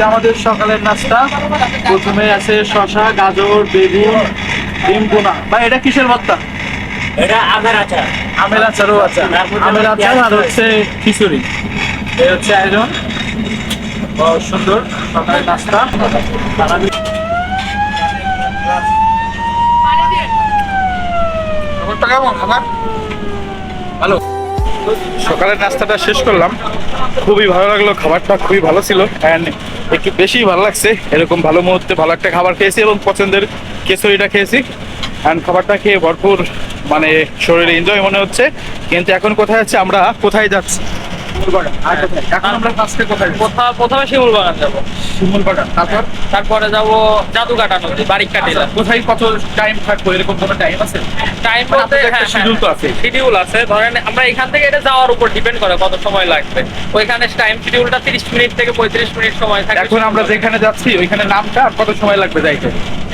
হচ্ছে আমাদের সকালের নাস্তা। প্রথমে আছে শশা গাজর বেগুন ডিম বোনা বা এটা কিসের ভর্তা? এটা আমের আচার। আমের আচারও আছে। আমের আচার আর হচ্ছে খিচুড়ি। এই হচ্ছে আয়োজন। সুন্দর সকালের নাস্তা। খাবারটা কেমন খাবার? সকালের নাস্তাটা শেষ করলাম। খুবই ভালো লাগল খাবারটা খুবই ভালো ছিল। অ্যান্ড একটু বেশি ভালো লাগছে এরকম ভালো মুহূর্তে ভালো একটা খাবার খেয়েছি এবং পছন্দের কেসরিটা খেয়েছি। অ্যান্ড খাবারটা খেয়ে ভরপুর মানে শরীরে এনজয় মনে হচ্ছে। কিন্তু এখন কোথায় আছে আমরা কোথায় যাচ্ছি? এখন আমরা ফার্স্টে কোথায় কোথাও প্রথমে শিমুল বাগান যাব। তারপর? তারপরে যাব নদী বারিক কাটিলা কোথায় কত টাইম থাকব? এরকম কোনো টাইম আছে? টাইম মানে বলতে আপনাদের একটা schedule তো আছে। শিডিউল আছে। ধরেন আমরা এখান থেকে এটা যাওয়ার উপর ডিপেন্ড করে কত সময় লাগবে। ওইখানে টাইম শিডিউলটা তিরিশ মিনিট থেকে পঁয়ত্রিশ মিনিট সময় থাকে। এখন আমরা যেখানে যাচ্ছি ওইখানে নামটা আর কত সময় লাগবে যাইতে?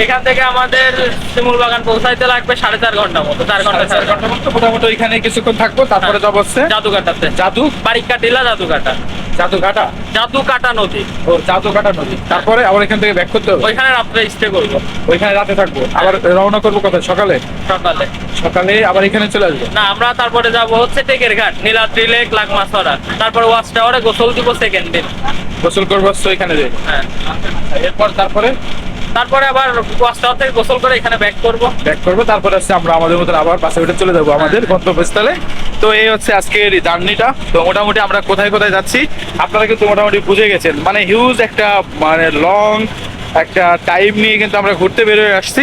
এখান থেকে আমাদের শিমুল বাগান পৌঁছাইতে লাগবে সাড়ে চার ঘণ্টা মতো চার ঘণ্টা চার ঘণ্টার মতো। মোটামুটি ওইখানে কিছুক্ষণ থাকব তারপরে যাব হচ্ছে জাদুকাটাতে জাদু? বারিক কাটিলা জাদুকাটা জাদুঘাটা চাতুকাটা নদী। ও চাতুকাটা নদী। তারপরে আবার এখান থেকে ব্যাক করতে হবে? ওইখানে রাত্রে স্টে করব। ওইখানে রাতে থাকব। আবার রওনা করব কথা সকালে? সকালে। সকালে আবার এখানে চলে আসব? না আমরা তারপরে যাব হচ্ছে টেকের ঘাট নীলাদ্রি লেক লাগমাছড়া। তারপরে ওয়াচ টাওয়ারে গোসল দিব সেকেন্ড দিন। গোসল করব এখানে ওইখানে যে? হ্যাঁ। এরপর তারপরে? তারপরে আবার টাওয়ার থেকে গোসল করে এখানে ব্যাক করব। ব্যাক করব, তারপরে হচ্ছে আমরা আমাদের মতন আবার বাসে উঠে চলে যাব আমাদের গন্তব্যস্থলে। তো এই হচ্ছে আজকের জার্নিটা। তো মোটামুটি আমরা কোথায় কোথায় যাচ্ছি, আপনারা কিন্তু মোটামুটি বুঝে গেছেন। মানে হিউজ একটা মানে লং একটা টাইম নিয়ে কিন্তু আমরা ঘুরতে বেরোয় আসছি।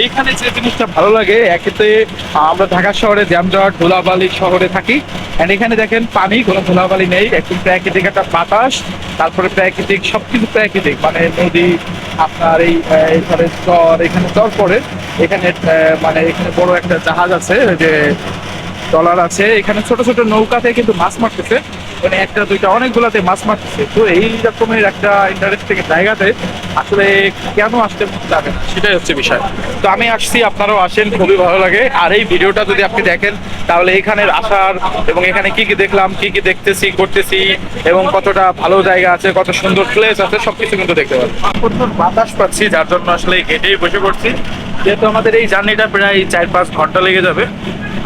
এইখানে যে জিনিসটা ভালো লাগে, একেতে আমরা ঢাকা শহরে জ্যামজট ধুলাবালি শহরে থাকি। এন্ড এখানে দেখেন পানি, কোনো ধুলাবালি নেই। একটু প্রাকৃতিক একটা বাতাস, তারপরে প্রাকৃতিক, সবকিছু প্রাকৃতিক। মানে নদী, আপনার এই এখানে চর এখানে চর পড়ে। এখানে মানে এখানে বড় একটা জাহাজ আছে যে ট্রলার আছে। এখানে ছোট ছোট নৌকাতে কিন্তু মাছ মারতেছে। মানে একটা দুইটা অনেকগুলাতে মাছ মারতেছে। তো এই রকমের একটা ইন্টারেস্টিং জায়গাতে আসলে কেন আসতে মন যাবে সেটাই হচ্ছে বিষয়। তো আমি আসছি আপনারাও আসেন খুবই ভালো লাগে। আর এই ভিডিওটা যদি আপনি দেখেন তাহলে এখানের আসার এবং এখানে কি কি দেখলাম কি কি দেখতেছি করতেছি এবং কতটা ভালো জায়গা আছে কত সুন্দর প্লেস আছে সবকিছু কিন্তু দেখতে পাবেন। প্রচুর বাতাস পাচ্ছি যার জন্য আসলে এই গেটেই বসে পড়ছি। যেহেতু আমাদের এই জার্নিটা প্রায় চার পাঁচ ঘণ্টা লেগে যাবে,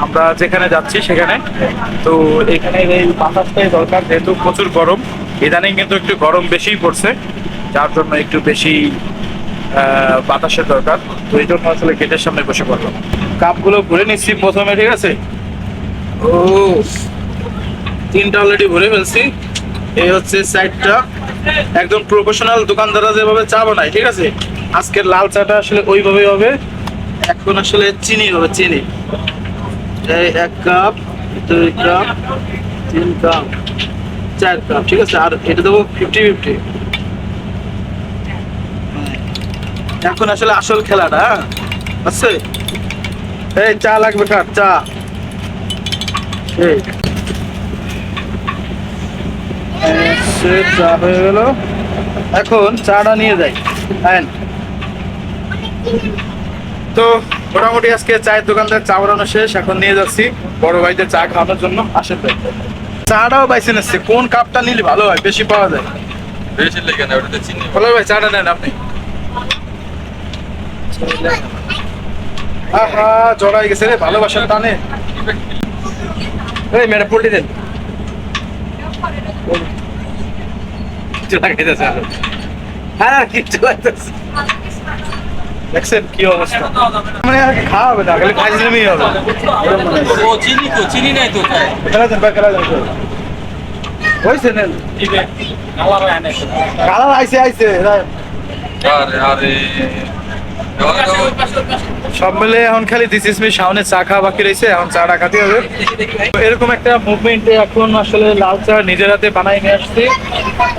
আমরা যেখানে যাচ্ছি সেখানে। তো এখানে এই বাতাসটাই দরকার, যেহেতু প্রচুর গরম, ইদানিং কিন্তু একটু গরম বেশিই পড়ছে, যার জন্য একটু বেশি বাতাসের দরকার। তো এই জন্য আসলে গেটের সামনে বসে পড়লাম। কাপগুলো ভরে নিচ্ছি প্রথমে, ঠিক আছে? ও, তিনটা অলরেডি ভরে ফেলছি। এই হচ্ছে সাইডটা একদম প্রফেশনাল দোকানদাররা যেভাবে চা বানায়, ঠিক আছে? আজকের লাল চাটা আসলে ওইভাবেই হবে। এখন আসলে চিনি হবে, চিনি। এই এক কাপ, দুই কাপ, তিন কাপ, চার কাপ, ঠিক আছে? আর এটা দেবো ফিফটি ফিফটি এখন আসলে আসল খেলাটা হ্যাঁ? আছে? এই চা লাগবে, কার? চা। এই। সে চা হয়ে গেল। এখন চাটা নিয়ে যাই। হ্যাঁ তো মোটামুটি আজকে চায়ের দোকানদার চা বানানো শেষ এখন নিয়ে যাচ্ছি। বড় ভাইদের চা খাওয়ানোর জন্য। আসেন ভাই। চাটাও বাইসে নিচ্ছে কোন কাপটা নিলে ভালো হয়? বেশি পাওয়া যায়। বেশি লেগে না ওটাতে চিনি ভালো ভাই চাটা নেন আপনি। আহা জড়াই গেছে রে ভালোবাসার টানে। এই ম্যাডাম পোল্ট্রি দেন। হ্যাঁ কিচ্ছু দেখছেন কি অবস্থা? মানে আর খাওয়া হবে না খালি ফাইজলামি হবে। ও চিনি তো চিনি নাই তো খেলা দেন ভাই খেলা দেন হয়েছে নেন কালার আইছে আইছে আরে আরে। সব মিলে এখন খালি দিস ইস মি সামনে চা খাওয়া বাকি রয়েছে, এখন চাটা খাতে হবে। এরকম একটা মুভমেন্টে এখন আসলে লাল চা নিজের হাতে বানাই নিয়ে আসছি,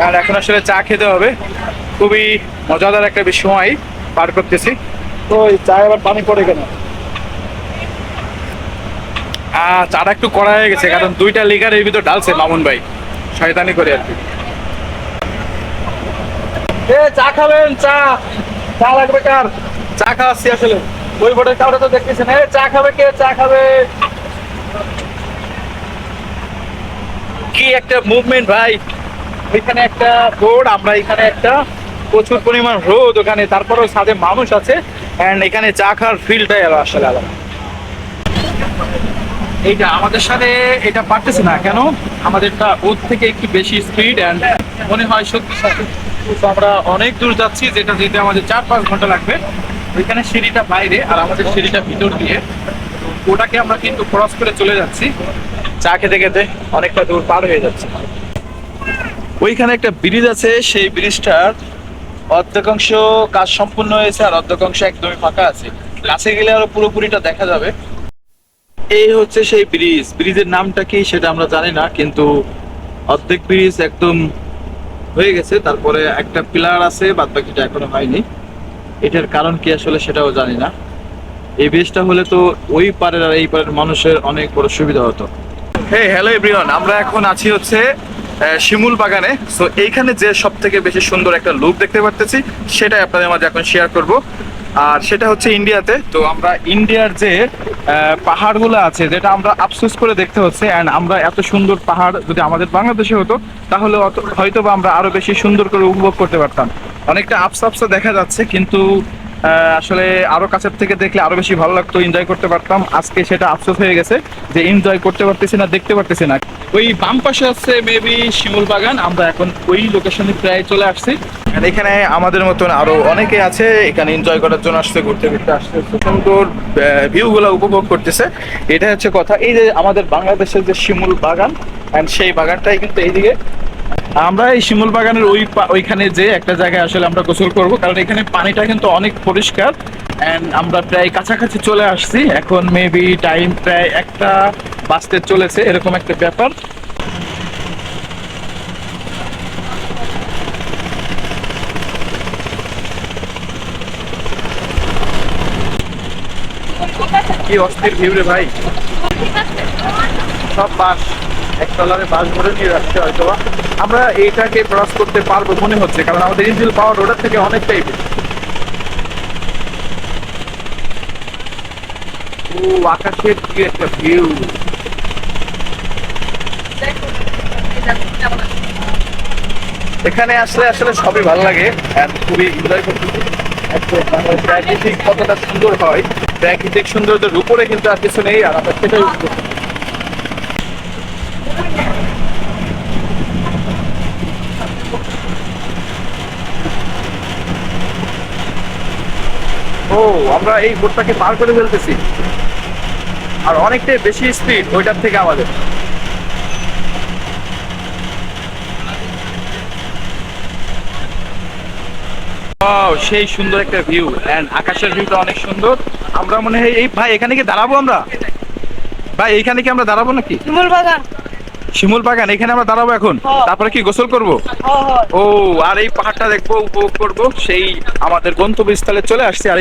আর এখন আসলে চা খেতে হবে। খুবই মজাদার একটা সময় পার করতেছি। তো চা এবার পানি পড়ে কেন? চাটা একটু কড়া হয়ে গেছে, কারণ দুইটা লিগার এর ভিতর ডালছে মামুন ভাই। শয়তানি করে আর কি। চা খাবেন, চা। চা লাগবে কার? চা খাওয়াচ্ছি আসলে। ওই বোর্ডের তো চা খাবে কে? চা খাবে। কি একটা মুভমেন্ট ভাই। একটা বোর্ড আমরা এখানে একটা প্রচুর পরিমাণ রোদ ওখানে। তারপরেও সাথে মানুষ আছে। অ্যান্ড এখানে চা খাওয়ার ফিলটাই আসলে আলাদা। এইটা আমাদের সাথে এটা পারতেছে না। কেন? আমাদেরটা ওর থেকে একটু বেশি স্পিড অ্যান্ড মনে হয় সত্যি তো আমরা অনেক দূর যাচ্ছি, যেটা যেতে আমাদের চার পাঁচ ঘণ্টা লাগবে। ওইখানে সিঁড়িটা বাইরে আর আমাদের সিঁড়িটা ভিতর দিয়ে। ওটাকে আমরা কিন্তু ক্রস করে চলে যাচ্ছি। চা খেতে খেতে অনেকটা দূর পার হয়ে যাচ্ছে। ওইখানে একটা ব্রিজ আছে, সেই ব্রিজটার অর্ধেকাংশ কাজ সম্পূর্ণ হয়েছে আর অর্ধেকাংশ একদমই ফাঁকা আছে। কাছে গেলে আরও পুরোপুরিটা দেখা যাবে। এই হচ্ছে সেই ব্রিজ। ব্রিজের নামটা কি সেটা আমরা জানি না, কিন্তু অর্ধেক ব্রিজ একদম হয়ে গেছে। তারপরে একটা পিলার আছে বাদ বাকিটা এখনও হয়নি। এটার কারণ কি আসলে সেটাও জানি না। এই ব্রিজটা হলে তো ওই পারের আর এই পারের মানুষের অনেক বড় সুবিধা হতো। হে হ্যালো এভরিওয়ান আমরা এখন আছি হচ্ছে শিমুল বাগানে। সো এইখানে যে সব থেকে বেশি সুন্দর একটা লুক দেখতে পারতেছি, সেটাই আপনাদের মাঝে এখন শেয়ার করব। আর সেটা হচ্ছে ইন্ডিয়াতে। তো আমরা ইন্ডিয়ার যে পাহাড়গুলো আছে, যেটা আমরা আফসোস করে দেখতে হচ্ছে অ্যান্ড আমরা এত সুন্দর পাহাড় যদি আমাদের বাংলাদেশে হতো, তাহলে হয়তো বা আমরা আরও বেশি সুন্দর করে উপভোগ করতে পারতাম। অনেকটা আফসা আফসা দেখা যাচ্ছে, কিন্তু আসলে আরও কাছের থেকে দেখলে আরও বেশি ভালো লাগতো এনজয় করতে পারতাম। আজকে সেটা আফসোস হয়ে গেছে যে এনজয় করতে পারতেছি না, দেখতে পারতেছি না। ওই বাম পাশে আছে মেবি শিমুল বাগান, আমরা এখন ওই লোকেশনে প্রায় চলে আসছি। এখানে আমাদের মতন আরও অনেকে আছে, এখানে এনজয় করার জন্য আসছে, ঘুরতে ঘুরতে আসছে। সুন্দর ভিউ গুলো উপভোগ করতেছে। এটা হচ্ছে কথা। এই যে আমাদের বাংলাদেশের যে শিমুল বাগান সেই বাগানটাই কিন্তু এইদিকে আমরা এই শিমুল বাগানের ওই ওইখানে যে একটা জায়গায় আসলে আমরা গোসল করব, কারণ এখানে পানিটা কিন্তু অনেক পরিষ্কার। এন্ড আমরা প্রায় কাছাকাছি চলে আসছি। এখন মেবি টাইম প্রায় একটা বাজতে চলেছে, এরকম একটা ব্যাপার। কি অস্থির ভিউ রে ভাই। সব বাস বাস ভরে নিয়ে। আমরা এইটাকে ক্রস করতে পারব মনে হচ্ছে, কারণ আমাদের ইঞ্জিল পাওয়ার থেকে অনেকটাই বেশি। ও, আকাশের কি একটা ভিউ এখানে আসলে আসলে সবই ভালো লাগে খুবই এনজয় মানে প্রাকৃতিক কতটা সুন্দর হয়, প্রাকৃতিক সৌন্দর্যের উপরে কিন্তু আর কিছু নেই, আর আমরা সেটাই আমরা এই বোটটাকে পার করে ফেলতেছি। আর অনেকটাই বেশি স্পিড ওইটার থেকে আমাদের। সেই সুন্দর একটা ভিউ এন্ড আকাশের ভিউটা অনেক সুন্দর। আমরা মনে হয় এই ভাই এখানে কি দাঁড়াবো আমরা? ভাই এইখানে কি আমরা দাঁড়াবো নাকি? শিমুল বাগান। শিমুল বাগান এখানে আমরা দাঁড়াবো এখন। তারপরে কি গোসল করব? ও আর এই পাহাড়টা দেখব উপভোগ করব সেই আমাদের গন্তব্যস্থলে চলে আসছি। আর